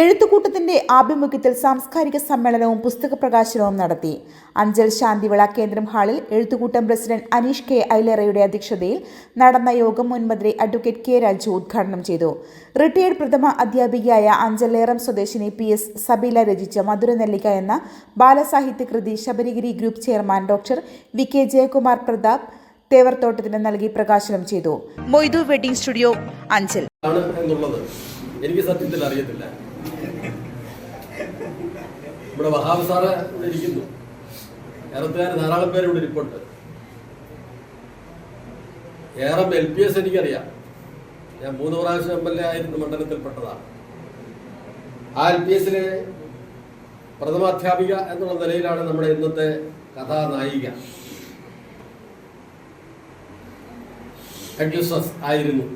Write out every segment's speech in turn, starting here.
എഴുത്തുകൂട്ടത്തിന്റെ ആഭിമുഖ്യത്തിൽ സാംസ്കാരിക സമ്മേളനവും പുസ്തക പ്രകാശനവും നടത്തി. അഞ്ചൽ ശാന്തിവിള കേന്ദ്രം ഹാളിൽ എഴുത്തുകൂട്ടം പ്രസിഡന്റ് അനീഷ് കെ ഐലറയുടെ അധ്യക്ഷതയിൽ നടന്ന യോഗം മുൻമന്ത്രി അഡ്വക്കേറ്റ് കെ രാജു ഉദ്ഘാടനം ചെയ്തു. റിട്ടയേർഡ് പ്രഥമ അധ്യാപികയായ അഞ്ചൽ ലേറം സ്വദേശിനി പി എസ് സബീല രചിച്ച മധുരനെല്ലിക്ക എന്ന ബാലസാഹിത്യ കൃതി Sabarigiri group chairman doctor V K Jayakumar Prathap തേവർത്തോട്ടത്തിന് നൽകി പ്രകാശനം ചെയ്തു. Moidu wedding studio Anchal. എനിക്ക് സത്യത്തിൽ അറിയത്തില്ല. ഇവിടെ വഹാബ് സാറ് ഇവിടെ ഇരിക്കുന്നു. കേരളത്തുകാർ ധാരാളം പേര് ഇവിടെ ഇരിപ്പുണ്ട്. ഏറെ എൽ പി എസ് എനിക്കറിയാം. ഞാൻ മൂന്ന് പ്രാവശ്യം എം എൽ എ ആയിരുന്നു മണ്ഡലത്തിൽപ്പെട്ടതാണ്. ആ എൽ പി എസിലെ പ്രഥമാധ്യാപിക എന്നുള്ള നിലയിലാണ് നമ്മുടെ ഇന്നത്തെ കഥാനായിക. ആയിരുന്നു.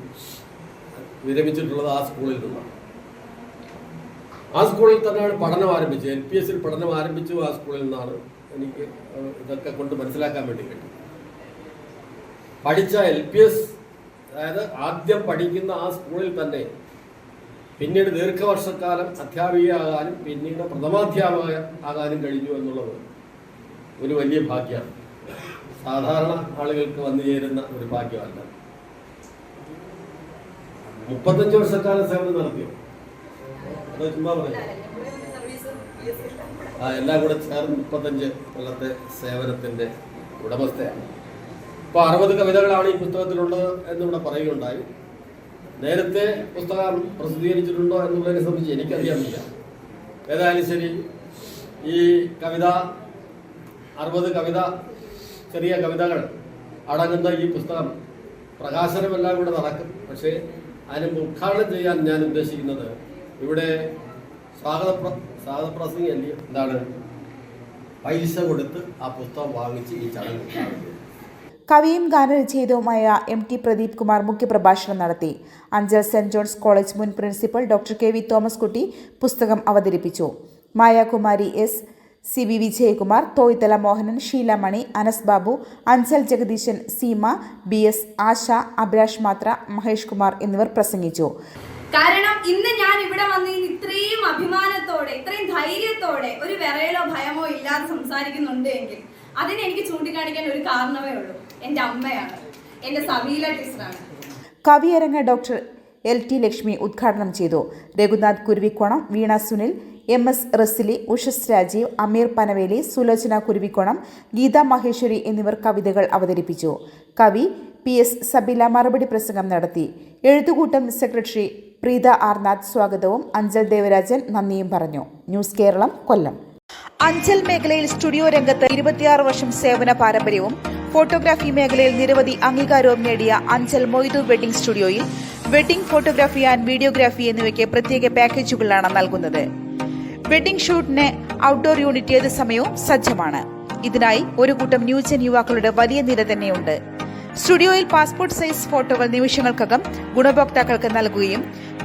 വിരമിച്ചിട്ടുള്ളത് ആ സ്കൂളിൽ നിന്നാണ്. ആ സ്കൂളിൽ തന്നെയാണ് പഠനം ആരംഭിച്ചത്. എൽ പി എസിൽ പഠനം ആരംഭിച്ചു ആ സ്കൂളിൽ നിന്നാണ് എനിക്ക് ഇതൊക്കെ കൊണ്ട് മനസ്സിലാക്കാൻ വേണ്ടി കിട്ടി. പഠിച്ച എൽ പി എസ് അതായത് ആദ്യം പഠിക്കുന്ന ആ സ്കൂളിൽ തന്നെ പിന്നീട് ദീർഘവർഷക്കാലം അധ്യാപികയാകാനും പിന്നീട് പ്രഥമാധ്യാപക ആകാനും കഴിഞ്ഞു എന്നുള്ളത് ഒരു വലിയ ഭാഗ്യമാണ്. സാധാരണ ആളുകൾക്ക് വന്നു ചേരുന്ന ഒരു ഭാഗ്യമല്ല. മുപ്പത്തഞ്ച് വർഷക്കാലം സേവനം നടത്തിയോ? ആ എല്ലാം കൂടെ ചേർന്ന് മുപ്പത്തഞ്ച് കൊല്ലത്തെ സേവനത്തിന്റെ ഉടമസ്ഥയാണ്. ഇപ്പൊ അറുപത് കവിതകളാണ് ഈ പുസ്തകത്തിലുള്ളത് എന്നിവിടെ പറയുകയുണ്ടായി. നേരത്തെ പുസ്തകം പ്രസിദ്ധീകരിച്ചിട്ടുണ്ടോ എന്നുള്ളതിനെ സംബന്ധിച്ച് എനിക്കറിയാൻ വയ്യ ഏതായാലും ശരി ഈ കവിത അറുപത് കവിത ചെറിയ കവിതകൾ അടങ്ങുന്ന ഈ പുസ്തകം പ്രകാശനമെല്ലാം കൂടെ നടക്കും. പക്ഷേ അതിന് ഉദ്ഘാടനം ചെയ്യാൻ ഞാൻ ഉദ്ദേശിക്കുന്നത് ഇവിടെ സ്വാഗത സ്വാഗത പ്രസംഗം അല്ലേ എന്താണ്? പൈസ കൊടുത്ത് ആ പുസ്തകം വാങ്ങിച്ച് ഈ ചടങ്ങ്. കവിയും ഗാനരചയിതവുമായ എം ടി പ്രദീപ് കുമാർ മുഖ്യപ്രഭാഷണം നടത്തി. അഞ്ചൽ സെന്റ് ജോൺസ് കോളേജ് മുൻ principal doctor K V Thomas Kutty പുസ്തകം അവതരിപ്പിച്ചു. Mayakumari S. C. V. Vijayakumar Thoythala Mohanan Sheelamani Anas Babu Anchal Jagadeesan Seema B. S. Asha Abhilash Mathra Mahesh Kumar എന്നിവർ പ്രസംഗിച്ചു. കാരണം ഇന്ന് ഞാൻ ഇവിടെ വന്ന് ഇത്രയും അഭിമാനത്തോടെ ഇത്രയും ധൈര്യത്തോടെ ഒരു വിറയലോ ഭയമോ ഇല്ലാതെ സംസാരിക്കുന്നുണ്ട് എങ്കിൽ അതിന് എനിക്ക് ചൂണ്ടിക്കാണിക്കാൻ ഒരു കാരണമേ ഉള്ളൂ. എന്റെ അമ്മയാണ്. എന്റെ സബീല ടീച്ചറാണ്. കവിയരങ്ങ ഡോക്ടർ എൽ ടി ലക്ഷ്മി ഉദ്ഘാടനം ചെയ്തു. രഘുനാഥ് കുരുവിക്കോണം വീണ സുനിൽ എം എസ് റസിലി ഉഷസ് രാജീവ് അമീർ പനവേലി സുലോചന കുരുവിക്കോണം ഗീത മഹേശ്വരി എന്നിവർ കവിതകൾ അവതരിപ്പിച്ചു. കവി പി എസ് സബില മറുപടി പ്രസംഗം നടത്തി. എഴുത്തുകൂട്ടം സെക്രട്ടറി പ്രീത ആർനാഥ് സ്വാഗതവും അഞ്ചൽ ദേവരാജൻ നന്ദിയും പറഞ്ഞു. ന്യൂസ് കേരളം കൊല്ലം. അഞ്ചൽ മേഖലയിൽ സ്റ്റുഡിയോ രംഗത്ത് ഇരുപത്തിയാറ് വർഷം സേവന പാരമ്പര്യവും ഫോട്ടോഗ്രാഫി മേഖലയിൽ നിരവധി അംഗീകാരവും നേടിയ അഞ്ചൽ മൊയ്തു വെഡിംഗ് സ്റ്റുഡിയോയിൽ വെഡിംഗ് ഫോട്ടോഗ്രാഫി ആൻഡ് വീഡിയോഗ്രാഫി എന്നിവയ്ക്ക് പ്രത്യേക പാക്കേജുകളാണ് നൽകുന്നത്. വെഡിംഗ് ഷൂട്ടിന് ഔട്ട്ഡോർ യൂണിറ്റ് ഏത് സമയവും സജ്ജമാണ്. ഇതിനായി ഒരു കൂട്ടം ന്യൂജൻ യുവാക്കളുടെ വലിയ നിര തന്നെയുണ്ട്. സ്റ്റുഡിയോയിൽ പാസ്പോർട്ട് സൈസ് ഫോട്ടോകൾ നിമിഷങ്ങൾക്കകം ഗുണഭോക്താക്കൾക്ക് നൽകുകയും